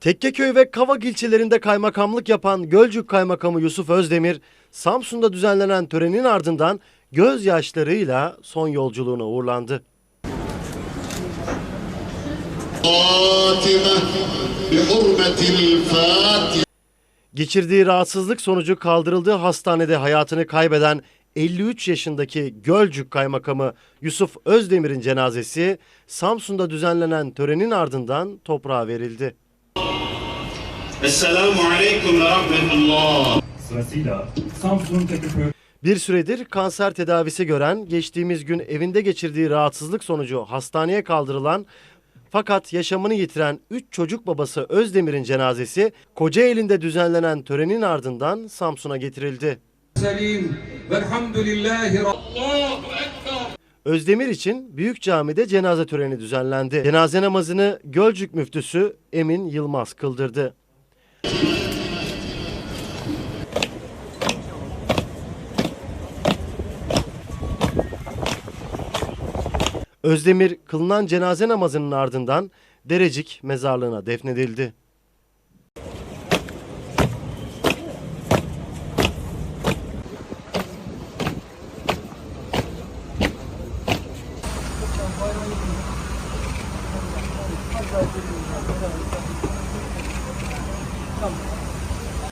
Tekkeköy ve Kavak ilçelerinde kaymakamlık yapan Gölcük Kaymakamı Yusuf Özdemir, Samsun'da düzenlenen törenin ardından gözyaşlarıyla son yolculuğuna uğurlandı. Geçirdiği rahatsızlık sonucu kaldırıldığı hastanede hayatını kaybeden 53 yaşındaki Gölcük Kaymakamı Yusuf Özdemir'in cenazesi Samsun'da düzenlenen törenin ardından toprağa verildi. Esselamu Aleyküm ve Rahmetullah. Sırasıyla Samsun'un bir süredir kanser tedavisi gören, geçtiğimiz gün evinde geçirdiği rahatsızlık sonucu hastaneye kaldırılan fakat yaşamını yitiren 3 çocuk babası Özdemir'in cenazesi Kocaeli'nde düzenlenen törenin ardından Samsun'a getirildi. Özdemir için Büyük Cami'de cenaze töreni düzenlendi. Cenaze namazını Gölcük müftüsü Emin Yılmaz kıldırdı. Özdemir kılınan cenaze namazının ardından Derecik mezarlığına defnedildi. come.